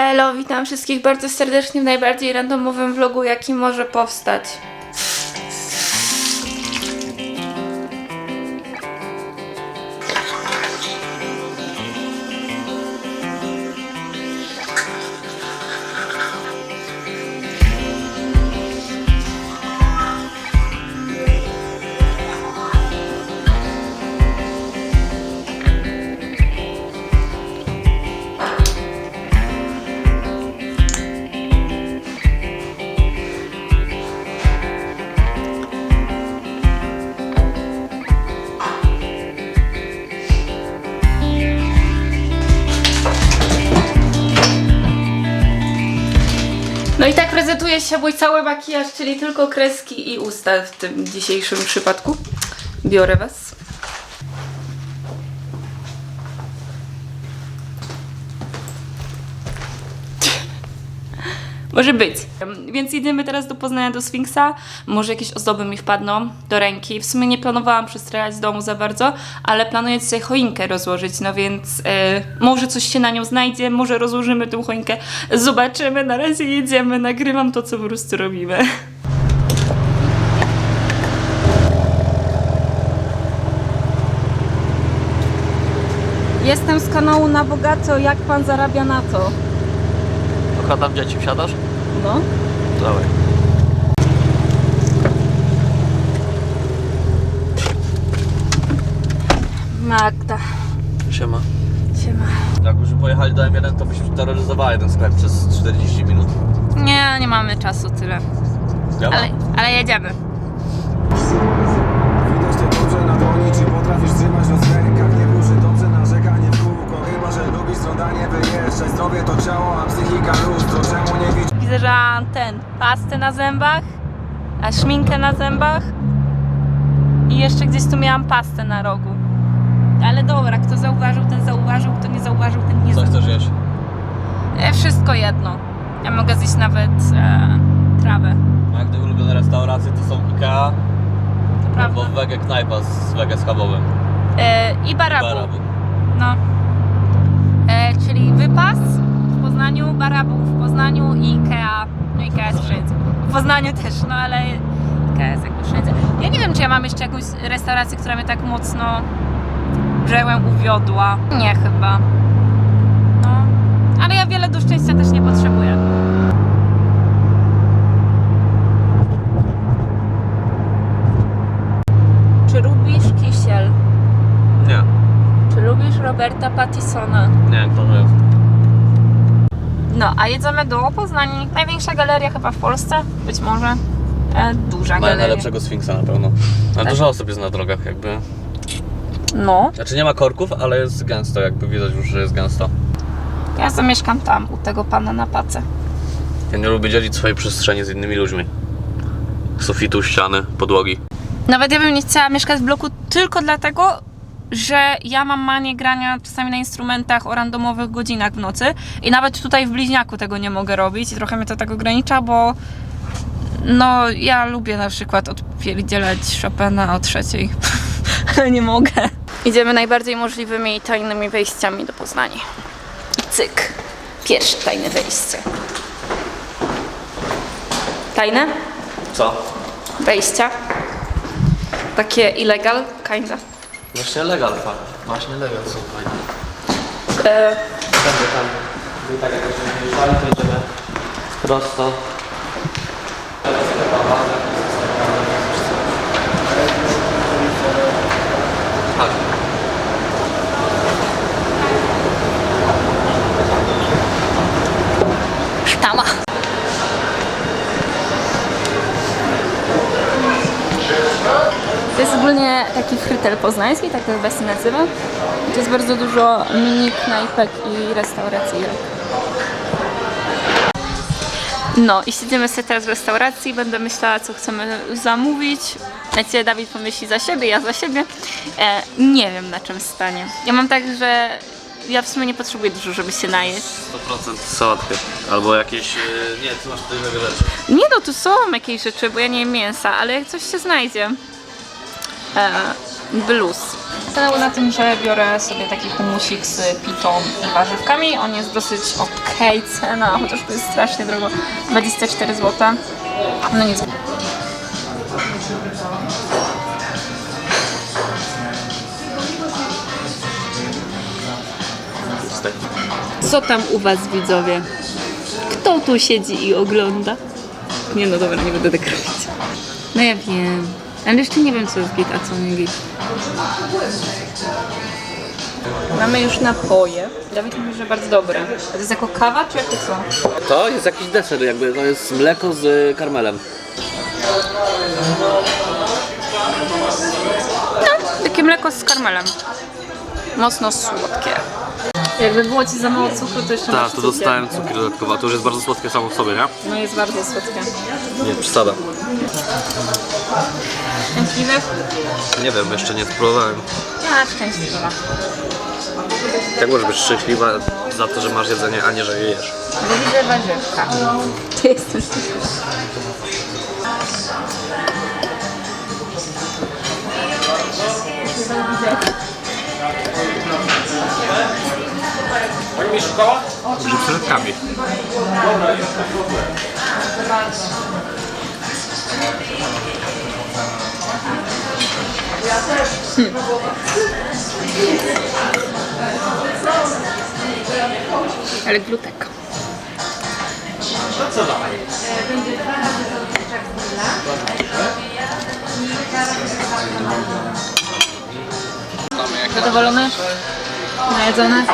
Elo, witam wszystkich bardzo serdecznie w najbardziej randomowym vlogu, jaki może powstać. Prezentuje się mój cały makijaż, czyli tylko kreski i usta w tym dzisiejszym przypadku. Biorę was. Może być. Więc idziemy teraz do Poznania do Sfinksa. Może jakieś ozdoby mi wpadną do ręki. W sumie nie planowałam przestrajać z domu za bardzo, ale planuję sobie choinkę rozłożyć, no więc e, może coś się na nią znajdzie, może rozłożymy tę choinkę. Zobaczymy, na razie jedziemy, nagrywam to, co po prostu robimy. Jestem z kanału Na Bogato, jak pan zarabia na to? Okradam dzieci, wsiadasz? No. Dawaj. Magda. Siema. Siema. Jakbyśmy pojechali do M1, to byś terroryzowała jeden sklep przez 40 minut. Nie, nie mamy czasu tyle. Ja. Ale, ale jedziemy. Widać to dobrze na dłoni, czy potrafisz trzymać los w rękach Nie burzy dobrze narzekanie w kółko Chyba, że lubisz żądanie wyjeżdżać Zdrowie to ciało, a psychika luz To czemu nie widzisz? Widzę, że ten, pastę na zębach, a szminkę na zębach i jeszcze gdzieś tu miałam pastę na rogu. Ale dobra, kto zauważył, ten zauważył, kto nie zauważył, ten nie Co zauważył. chcesz jeść? E, wszystko jedno. Ja mogę zjeść nawet e, trawę. Magdy ulubione restauracje to są IKEA To albo prawda. Wege Knajpa z Wege schabowym. E, I barabu. Barabu. No. E, czyli wypas Poznaniu, barabu w Poznaniu i Ikea. No Ikea jest wszędzie. W Poznaniu też, no ale Ikea jest jakby wszędzie. Ja nie wiem, czy ja mam jeszcze jakąś restaurację, która mnie tak mocno żyłem, uwiodła. Nie chyba. No. Ale ja wiele do szczęścia też nie potrzebuję. Czy lubisz kisiel? Nie, Czy lubisz Roberta Pattisona? nie, to jest. No, a jedziemy do Poznani. Największa galeria chyba w Polsce, być może. E, duża Mają galeria. najlepszego Sfinksa na pewno. Ale Tak. dużo osób jest na drogach jakby. No, Znaczy nie ma korków, ale jest gęsto, jakby widać już, że jest gęsto. ja zamieszkam tam, u tego pana na pace. Ja nie lubię dzielić swojej przestrzeni z innymi ludźmi. Sufitu, ściany, podłogi. Nawet ja bym nie chciała mieszkać w bloku tylko dlatego, że ja mam manię grania czasami na instrumentach o randomowych godzinach w nocy i nawet tutaj w bliźniaku tego nie mogę robić i trochę mnie to tak ogranicza, bo no ja lubię na przykład odpierdzielać Chopina o trzeciej, ale nie mogę. Idziemy najbardziej możliwymi i tajnymi wejściami do Poznania. Cyk. Pierwsze tajne wejście. Tajne? Co? Wejścia. Takie illegal, kinda. Właśnie legal, fakt. Właśnie legal są fajne. E, Będę tam. My tak jak będziemy wyjeżdżali, to idziemy prosto. Chodź. To jest ogólnie taki frytel poznański, tak to chyba się nazywa. To jest bardzo dużo mini knajpek i restauracyjek. No i siedzimy sobie teraz w restauracji, będę myślała co chcemy zamówić. Znaczy Dawid pomyśli za siebie, ja za siebie. E, nie wiem na czym stanie. Ja mam tak, że ja w sumie nie potrzebuję dużo, żeby się najeść. 100% sałatkę. Albo jakieś... yy, Nie, ty masz tutaj wiele rzeczy. Nie no, tu są jakieś rzeczy, bo ja nie jem mięsa, ale jak coś się znajdzie. E, Blues. Stanęło na tym, że biorę sobie taki humusik z pitą i warzywkami. On jest dosyć okej cena, chociaż to jest strasznie drogo. 24 zł. No nic. Co tam u was widzowie? Kto tu siedzi i ogląda? Nie no dobra, nie będę tak robić. No ja wiem. Ale jeszcze nie wiem co jest git, a co nie git. Mamy już napoje. Dawid mówi, że bardzo dobre. A to jest jako kawa, czy jako co? To jest jakiś deser, jakby to jest mleko z karmelem. Takie mleko z karmelem. Mocno słodkie. Jakby było ci za mało cukru, to jeszcze masz Tak, to cukier. dostałem cukier dodatkowo, a to już jest bardzo słodkie samo w sobie, nie? No jest bardzo słodkie. Nie, przesada. Szczęśliwy? Nie wiem, jeszcze nie spróbowałem. Ja szczęśliwa. Jak możesz być szczęśliwa za to, że masz jedzenie, a nie, że je jesz? Bo widzę warzywka. Ty jesteś Że przeletkami. Ale glutek. Zadowolony? Najedzony?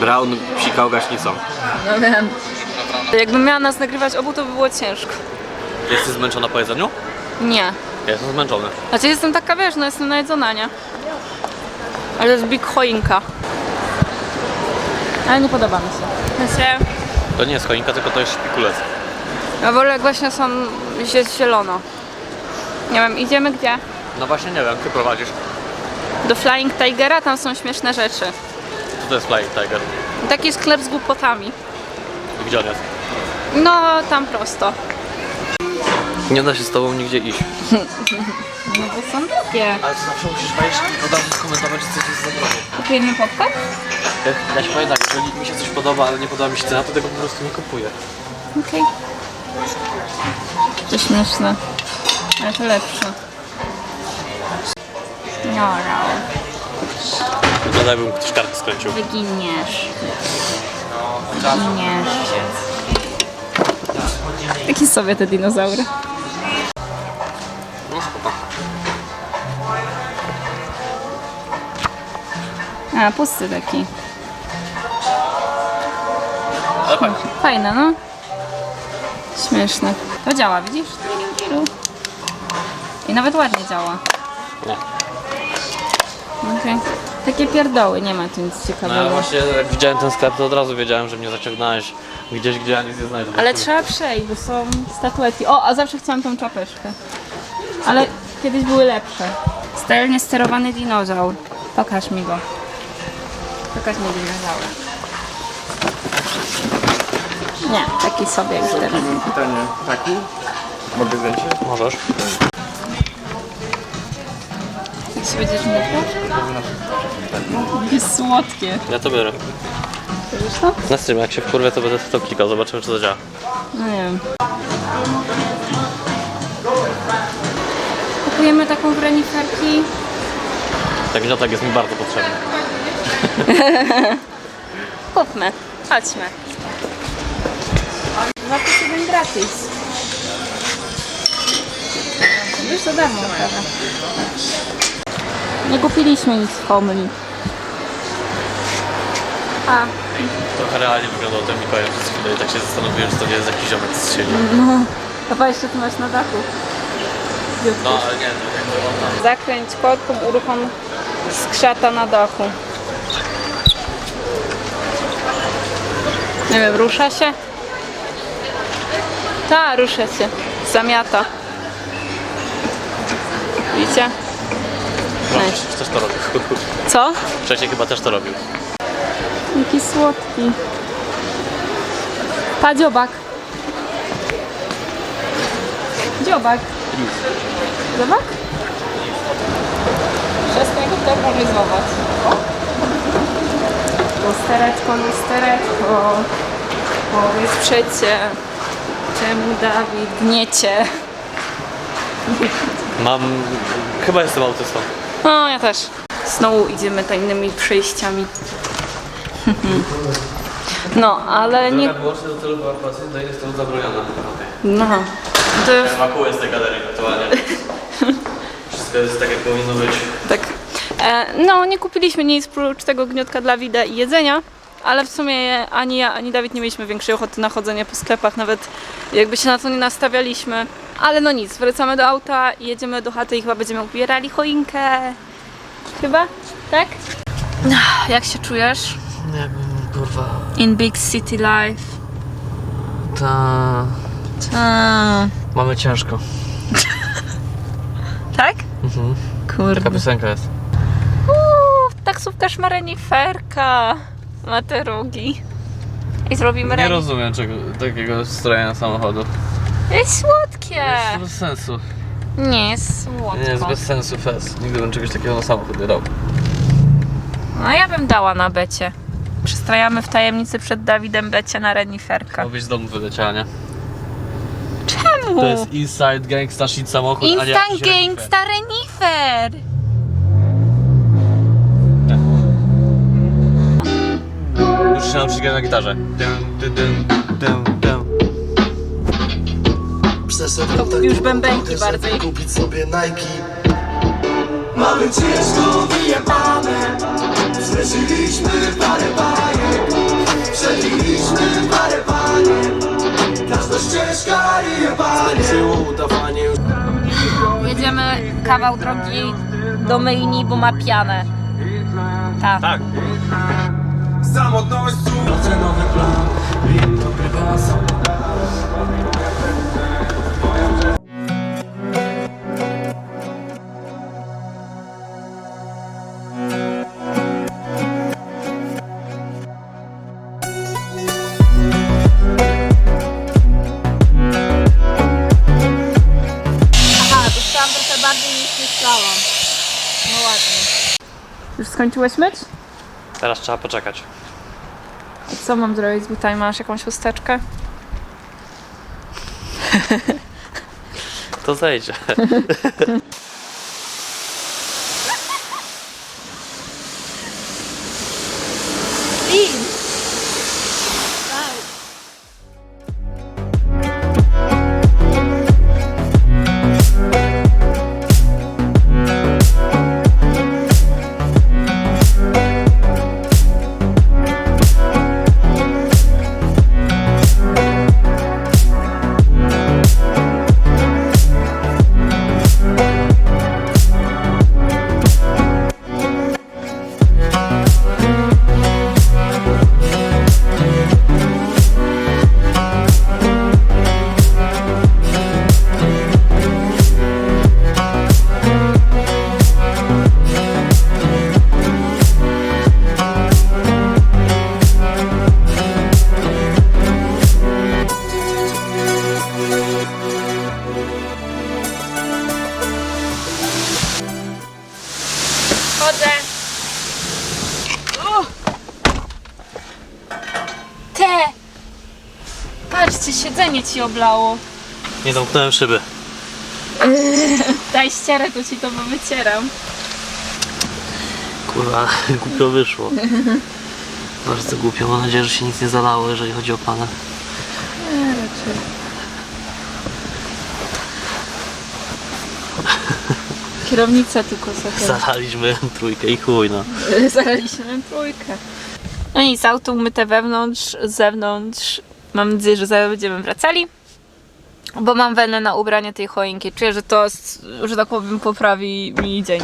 Brown psikał gaśnicą. No wiem. Jakbym miała nas nagrywać obu, to by było ciężko. Jesteś zmęczona po jedzeniu? Nie. Ja jestem zmęczony. Znaczy jestem taka, wiesz, no jestem najedzona, nie? Ale to jest big choinka. Ale nie podoba mi się. Znaczy, To nie jest choinka, tylko to jest szpikulec. ja wolę jak właśnie są, jest zielono. Nie wiem, idziemy gdzie? No właśnie nie wiem, ty prowadzisz. Do Flying Tigera, tam są śmieszne rzeczy. Co to jest Flying Tiger? Taki sklep z głupotami. I Gdzie on jest? No, tam prosto. Nie da się z tobą nigdzie iść. No to są takie. Ale to zawsze musisz wejść od razu skomentować, czy coś jest za drogo. Kupujemy popcorn? Ja się powiem tak, jeżeli mi się coś podoba, ale nie podoba mi się cena, to tego po prostu nie kupuję. Okej. To śmieszne. Ale to lepsze. Joro, Wygląda jakbym ktoś kartę skręcił. wyginiesz. Wyginiesz. Takie sobie te dinozaury. A, pusty taki. Ale fajnie. Fajne, no. Śmieszne. To działa, widzisz? I nawet ładnie działa. Nie. Okej. Takie pierdoły, nie ma tu nic No ja ciekawego. właśnie jak widziałem ten sklep, to od razu wiedziałem, że mnie zaciągnąłeś gdzieś, gdzie ja nic nie znajdę. Ale trzeba przejść, bo są statuetki. O, a zawsze chciałam tą czapeczkę. Ale kiedyś były lepsze. Sterilnie sterowany dinozaur. Pokaż mi go. Pokaż mi dinozaura. Nie, taki sobie już teraz. Pytanie taki? Mogę zdjęcie? Możesz. Jak się będziesz mówił? Jest słodkie. Ja to biorę. Wiesz to? Na streamie, jak się wkurwę, to będę to klikał, zobaczymy, czy to działa. No nie wiem. Kupujemy taką w reniferki. Tak gniotek jest mi bardzo potrzebny. Kupmy. Chodźmy. Dwa plus jeden gratis. Już za darmo. Nie kupiliśmy nic w Homli. A, Trochę realnie wyglądał ten Mikołaj przez chwilę i tak się zastanowiłem, że to nie jest jakiś ziomek z sieci. no. Chyba jeszcze tu masz na dachu. No ale nie, to jakby on tam... Zakręć korką, uruchom skrzata na dachu. Nie wiem, rusza się? Ta, rusza się. Zamiata. Widzicie? No, wcześniej też to robił. Co? Wcześniej chyba też to robił. Jaki słodki. Pa, dziobak. Dziobak. Dziobak? Przez tutaj mamy zobacz. O. Lustereczko, lustereczko. Powiedz przecie, czemu Dawid gniecie? Mam... Chyba jestem autystą. No, ja też. Znowu idziemy tajnymi przejściami. No, ale nie... Droga wyłącznie do celów ewakuacyjnych jest to zabroniona. No. To Ewakuuję z tej galerii aktualnie. Wszystko jest tak jak powinno być. Tak. E, no, nie kupiliśmy nic prócz tego gniotka dla Wida i jedzenia, ale w sumie ani ja, ani Dawid nie mieliśmy większej ochoty na chodzenie po sklepach, nawet jakby się na to nie nastawialiśmy. Ale no nic, wracamy do auta i jedziemy do chaty i chyba będziemy ubierali choinkę. Chyba? Tak? Jak się czujesz? Jakbym, kurwa... In big city life. Ta... A, Mamy ciężko. tak? Mhm. Kurde. Taka piosenka jest. Taksówkarz ma reniferka. Ma te rogi. I zrobimy Nie rozumiem czego, takiego strojenia samochodu. Jest słodkie. Jest bez sensu. Nie jest słodko. Nie, jest bez sensu fest. Nigdy bym czegoś takiego na samochód nie dał. No ja bym dała na becie. Przystrajamy w tajemnicy przed Dawidem becie na reniferka. Chciałbyś z domu wyleciała, nie? Czemu? To jest inside gangsta shit samochód, a nie Instant jakiś renifer. gangsta renifer. Muszę się nauczyć grać na gitarze. Dum. Przeszedłem już tak bębenki bardziej. kupić sobie Nike Mamy ciężko wyjebane Przeżyliśmy parę bajek Przeżyliśmy parę bajek Każda ścieżka i jebanie Skończyło udawanie już Jedziemy kawał drogi do myjni, bo ma pianę. Tak. Tak. Samotność Nocy nowy plan Rim to prywasa Aha, dostałam trochę bardziej niż myślałam. No ładnie. Już skończyłeś myć? Teraz trzeba poczekać. Co mam zrobić butami? Masz jakąś chusteczkę? To zejdzie. ci oblało. Nie zamknąłem szyby. Daj ścierę, to ci to wycieram. Kurwa, głupio wyszło. Bardzo głupio. Mam nadzieję, że się nic nie zalało, jeżeli chodzi o pana. Kierownica tylko sobie. Zalaliśmy trójkę i chuj no. Zalaliśmy trójkę. No i z auto umyte wewnątrz, z zewnątrz. Mam nadzieję, że zaraz będziemy wracali. Bo mam wenę na ubranie tej choinki. Czuję, że to, że tak powiem, poprawi mi dzień.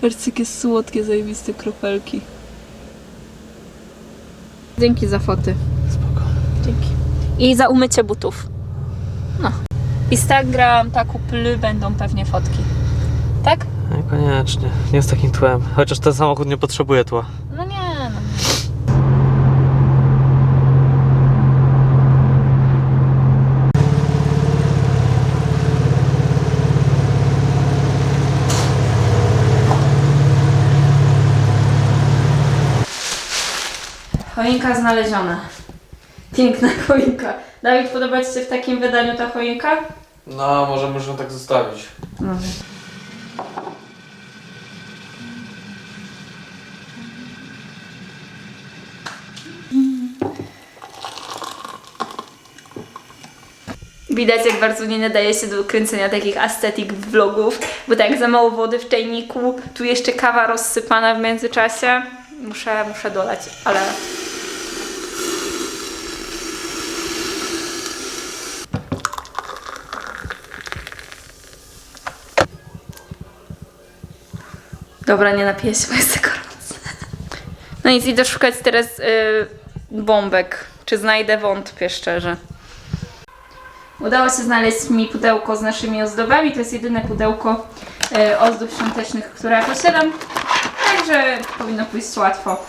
Patrzcie, jakie słodkie, zajebiste kropelki. Dzięki za foty. Spoko. Dzięki. I za umycie butów. No. Instagram, tak, uply będą pewnie fotki. Tak? Niekoniecznie. Nie z takim tłem. Chociaż ten samochód nie potrzebuje tła. No nie, no nie. Choinka znaleziona. Piękna choinka. Dawid, podoba Ci się w takim wydaniu ta choinka? No, może muszę tak zostawić. Widać, jak bardzo nie nadaje się do kręcenia takich aesthetic vlogów, bo tak za mało wody w czajniku, tu jeszcze kawa rozsypana w międzyczasie. Muszę, muszę dolać, ale Dobra, nie napiję się, bo jest gorąco. No nic, idę szukać teraz y, bombek. Czy znajdę, wątpię szczerze. Udało się znaleźć mi pudełko z naszymi ozdobami. To jest jedyne pudełko y, ozdób świątecznych, które ja posiadam. Także powinno pójść łatwo.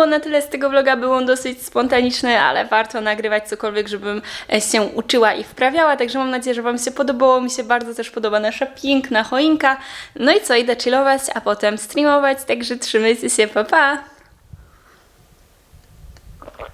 Było na tyle z tego vloga. Był on dosyć spontaniczny, ale warto nagrywać cokolwiek, żebym e, się uczyła i wprawiała. Także mam nadzieję, że Wam się podobało. Mi się bardzo też podoba nasza piękna choinka. No i co, idę chillować, a potem streamować. Także trzymajcie się, pa pa!